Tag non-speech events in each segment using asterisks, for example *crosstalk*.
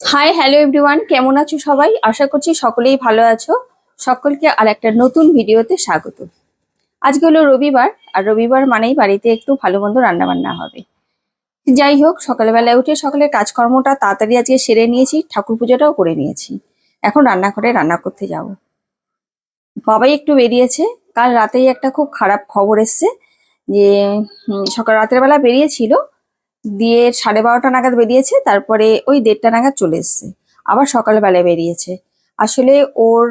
Hi hello everyone কেমন আছো সবাই? আশা করছি সকলেই ভালো আছো। সকলকে আর একটা নতুন ভিডিওতে স্বাগত। আজকে হলো রবিবার, আর রবিবার মানেই বাড়িতে একটু ভালো মন্দ রান্না বান্না হবে। যাই হোক, সকালবেলায় উঠে সকালের কাজকর্মটা তাড়াতাড়ি আজকে সেরে নিয়েছি, ঠাকুর পুজোটাও করে নিয়েছি। এখন রান্নাঘরে রান্না করতে যাব। বাবাই একটু বেরিয়েছে। কাল রাতেই একটা খুব খারাপ খবর এসছে। যে সকাল রাতের বেলা বেরিয়েছিল, দিয়ে সাড়ে বারোটা নাগাদ বেরিয়েছে, তারপরে ওই দেড়টা নাগাদ চলে এসছে, আবার সকালবেলায় বেরিয়েছে। আসলে ওর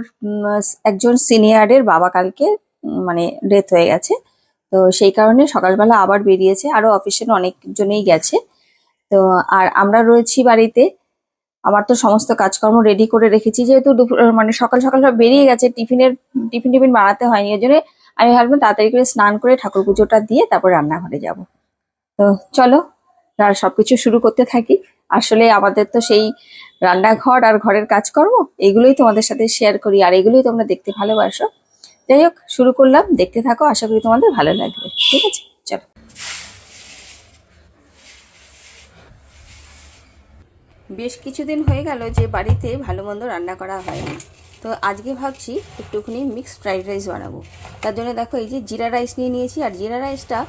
একজন সিনিয়রের বাবা কালকে মানে ডেথ হয়ে গেছে, তো সেই কারণে সকালবেলা আবার বেরিয়েছে, আরও অফিসের অনেকজনেই গেছে। তো, আর আমরা রয়েছি বাড়িতে, আমার তো সমস্ত কাজকর্ম রেডি করে রেখেছি, যেহেতু দুপুর মানে সকাল সকাল সব বেরিয়ে গেছে, টিফিনের টিফিন টিফিন বানাতে হয়নি, ওই জন্য আমি ভাবলাম তাড়াতাড়ি করে স্নান করে ঠাকুর পুজোটা দিয়ে তারপর রান্নাঘরে যাব। তো চলো, আর সবকিছু শুরু করতে থাকি। আসলে আমাদের তো সেই রান্নাঘর আর ঘরের কাজকর্ম, এগুলোই তোমাদের সাথে শেয়ার করি আর এগুলোই তোমরা দেখতে ভালোবাসো। যাই হোক, শুরু করলাম, দেখতে থাকো, আশা করি তোমাদের ভালো লাগবে। ঠিক আছে? চলো। বেশ কিছুদিন হয়ে গেল যে বাড়িতে ভালো মন্দ রান্না করা হয় তো আজকে ভাবছি একটুখানি মিক্সড ফ্রাইড রাইস বানাবো। তার জন্য দেখো এই যে জিরা রাইস নিয়ে নিয়েছি, আর জিরা রাইসটা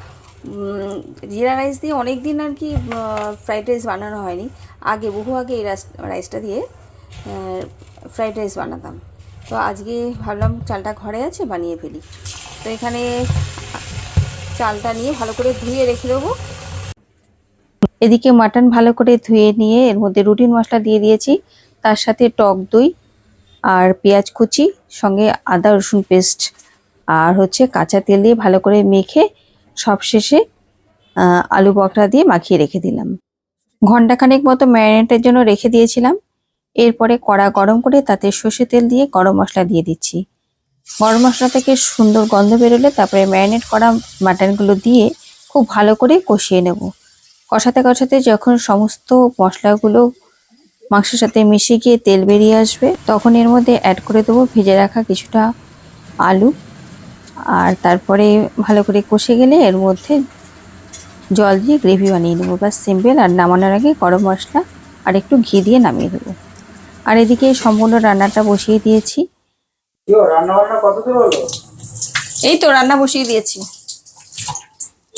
জিরা রাইস দিয়ে অনেক দিন আর কি ফ্রাইড রাইস বানানো হয়নি। আগে, বহু আগে এই রাইস- রাইসটা দিয়ে ফ্রাইড রাইস বানাতাম। তো আজকে ভাবলাম চালটা ঘরে আছে, বানিয়ে ফেলি। তো এখানে চালটা নিয়ে ভালো করে ধুয়ে রেখে দেবো। এদিকে মাটন ভালো করে ধুয়ে নিয়ে এর মধ্যে রুটিন মশলা দিয়ে দিয়েছি। তার সাথে টক দই আর পেঁয়াজ কুচি, সঙ্গে আদা, রসুন পেস্ট আর হচ্ছে কাঁচা তেল দিয়ে ভালো করে মেখে সবশেষে আলু বকরা দিয়ে মাখিয়ে রেখে দিলাম। ঘন্টাখানেক মতো ম্যারিনেটের জন্য রেখে দিয়েছিলাম। এরপরে কড়া গরম করে তাতে সর্ষে তেল দিয়ে গরম মশলা দিয়ে দিচ্ছি। গরম মশলা থেকে সুন্দর গন্ধ বেরোলে তারপরে ম্যারিনেট করা মাটনগুলো দিয়ে খুব ভালো করে কষিয়ে নেব। কষাতে কষাতে যখন সমস্ত মশলাগুলো মাংসের সাথে মিশে গিয়ে তেল বেরিয়ে আসবে। তখন এর মধ্যে অ্যাড করে দেবো ভেজে রাখা কিছুটা আলু। আর তারপরে ভালো করে কষে গেলে এর মধ্যে জল দিয়ে গ্রেভি বানিয়ে নেব। বা সিম্পল আর নামানোর আগে গরম মশলা আর একটু ঘি দিয়ে নামিয়ে দেবো আর এদিকে সম্পূর্ণ রান্নাটা বসিয়ে দিয়েছি। এই তো রান্না বসিয়ে দিয়েছি।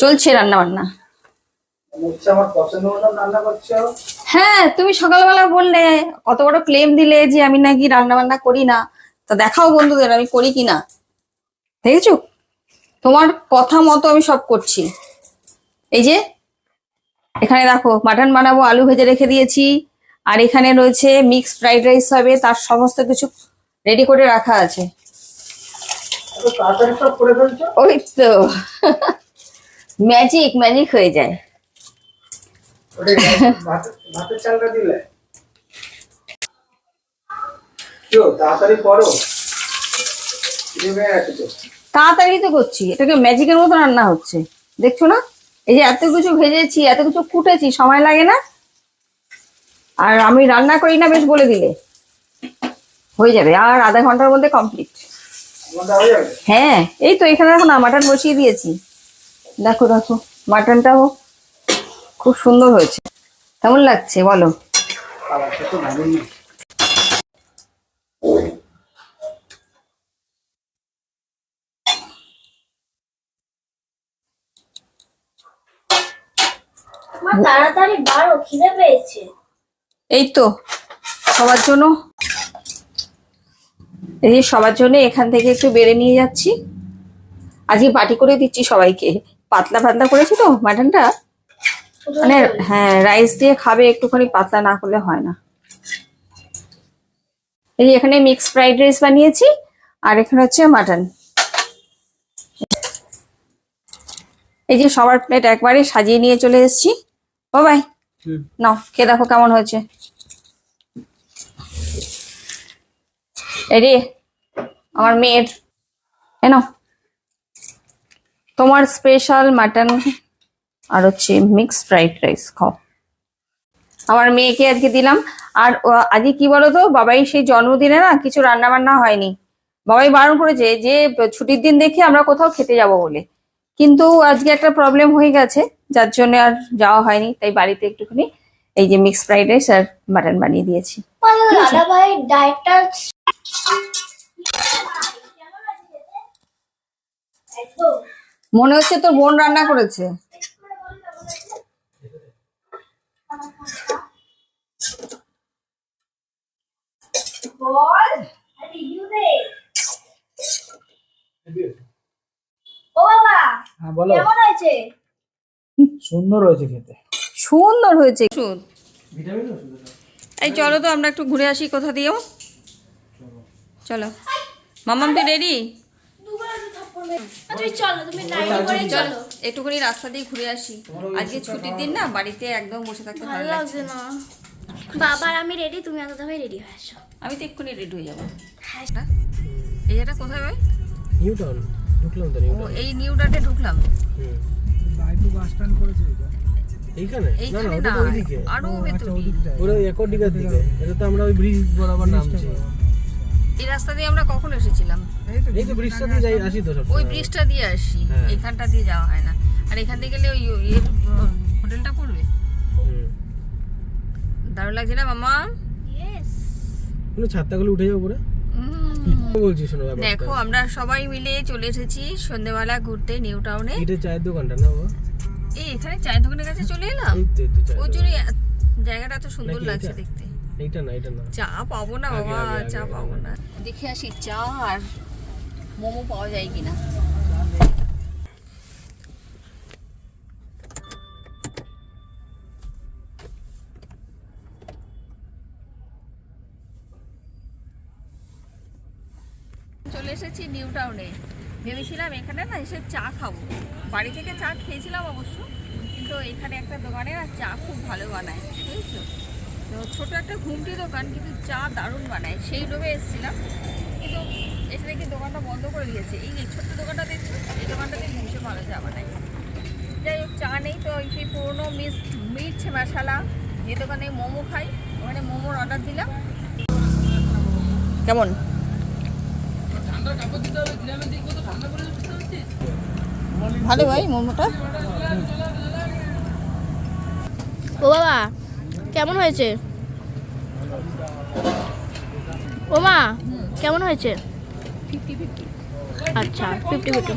চলছে রান্না বান্না আমার পছন্দ রান্না করছ হ্যাঁ তুমি সকালবেলা বললে কত বড় ক্লেম দিলে যে আমি নাকি রান্না বান্না করি না। তা দেখাও বন্ধুদের আমি করি কি না। দেখেছ? তোমার কথা মতো আমি সব করছি। এই যে এখানে দেখো মাটন বানাবো আলু ভেজে রেখে দিয়েছি। আর এখানে রয়েছে মিক্সড ফ্রাইড রাইস হবে তার সমস্ত কিছু রেডি করে রাখা আছে। ওই তো। *laughs* ম্যাজিক ম্যাজিক হয়ে যায়। ভাতের ভাতের চালটা দিলে। তাড়াতাড়ি করো। তো। তাড়াতাড়ি তো করছি এটাকে ম্যাজিকের মতো রান্না হচ্ছে। দেখছ না? এই যে এত কিছু ভেজেছি এত কিছু কুটেছি সময় লাগে না। আর আমি রান্না করি না বেশ বলে দিলে। হয়ে যাবে আর আধা ঘণ্টার মধ্যে কমপ্লিট হয়ে হ্যাঁ এই তো এখানে এখন মাটন বসিয়ে দিয়েছি। দেখো দেখো মাটনটাও খুব সুন্দর হয়েছে। কেমন লাগছে বলো? তাড়াতাড়ি খিদে পেয়েছে। এই তো সবার জন্য। এই যে সবার জন্য এখান থেকে একটু বেড়ে নিয়ে যাচ্ছি। আজকে বাটি করে দিচ্ছি সবাইকে। পাতলা পাতলা করেছি তো মাটনটা? মানে হ্যাঁ রাইস দিয়ে খাবে একটুখানি পাতলা না হলে হয় না। এই যে এখানে মিক্স ফ্রাইড রাইস বানিয়েছি আর এখানে হচ্ছে মাটন এই যে সবার প্লেট একবারে সাজিয়ে নিয়ে চলে এসেছি। ও ভাই নাও খেয়ে দেখো কেমন হয়েছে। এরে আমার মেয়ের এনো তোমার স্পেশাল মাটন আর হচ্ছে মিক্স ফ্রাইড রাইস খাও। আমার মেয়েকে আজকে দিলাম। আর আজকে কি বলতো? বাবাই সেই জন্মদিনে না কিছু রান্না বান্না হয়নি। বাবাই বারণ করেছে যে ছুটির দিন দেখে আমরা কোথাও খেতে যাব বলে। কিন্তু আজকে একটা প্রবলেম হয়ে গেছে যার জন্য আর যাওয়া হয়নি। তাই বাড়িতে একটুখানি এই যে মিক্স ফ্রাইড রাইস আর মাটন বানিয়ে দিয়েছি। মনে হচ্ছে তোর বোন রান্না করেছে। বল। ও বাবা হ্যাঁ বলো। কেমন হয়েছে? সুন্দর হয়েছে খেতে। সুন্দর হয়েছে। সুদ ভিটামিন ওষুধ এই চলো তো আমরা একটু ঘুরে আসি কোথা দিয়েও। চলো। মামাম তুই রেডি তুমি চলো তুমি নাইটি করে চলো একটুখানি রাস্তা দিয়ে ঘুরে আসি। আজকে ছুটির দিন না বাড়িতে একদম বসে থাকতে ভালো লাগছে না। বাবার আমি রেডি তুমি আগে ভাই রেডি হয়ে আসো। আমি তো এক্ষুনি রেডি হয়ে যাব। এই জায়গাটা কোথায় ভাই? নিউ টাউন ঢুকলাম তো নিউ ও এই নিউটাতে ঢুকলাম? বাইটু বাস স্ট্যান্ড করেছে এটা। এইখানে? না না ওটা ওইদিকে। আরও ভেতরে ওরা একটিকার দিকে। এটা তো আমরা ওই ব্রিজ বরাবর নামছি। এই রাস্তা দিয়ে আমরা কখন এসেছিলাম? এই তো ব্রিজটা দিয়ে যাই আসি তো ওই ব্রিজটা দিয়ে আসি হ্যাঁ। এখানটা দিয়ে যাওয়া হয় না। আর এখান থেকে গেলে ওই ইয়ের হোটেলটা পড়বে? দারুণ লাগছে না মামা? ইয়েস কোনো ছাত্তাগুলো উঠে যাব পরে? বলছি শোনো দেখো আমরা সবাই মিলে চলে এসেছি সন্ধ্যেবেলা ঘুরতে নিউ টাউনে। এটা চায়ের দোকানটা না বাবা? এই এখানে চায়ের দোকানের কাছে চলে এলাম? ওই। জন্য জায়গাটা এত সুন্দর লাগছে দেখতে। এইটা না এটা না। চা পাবো না বাবা চা পাবো না। দেখে আসি চা আর মোমো পাওয়া যায় কিনা। চলে এসেছি নিউ টাউনে। ভেবেছিলাম এখানে না এসে চা খাব। বাড়ি থেকে চা খেয়েছিলাম অবশ্য কিন্তু এখানে একটা দোকানে না চা খুব ভালো বানায় বুঝেছ? তো ছোট একটা ঘুমটি দোকান, কিন্তু চা দারুণ বানায়। সেই লোভে এসেছিলাম, কিন্তু এসে দেখি দোকানটা বন্ধ করে দিয়েছে। এই যে ছোট্ট দোকানটা দেখছ? এই দোকানটাতে ভীষণ ভালো চা বানায়। যাই হোক, চা নেই তো সেই পুরোনো মিস মিট মশালা। যে দোকানে মোমো খাই, ওখানে মোমোর অর্ডার দিলাম। কেমন? ভালো ভাই, মোমোটা? ও বাবা কেমন হয়েছে? ওমা কেমন হয়েছে? আচ্ছা ফিফটি ফিফটি।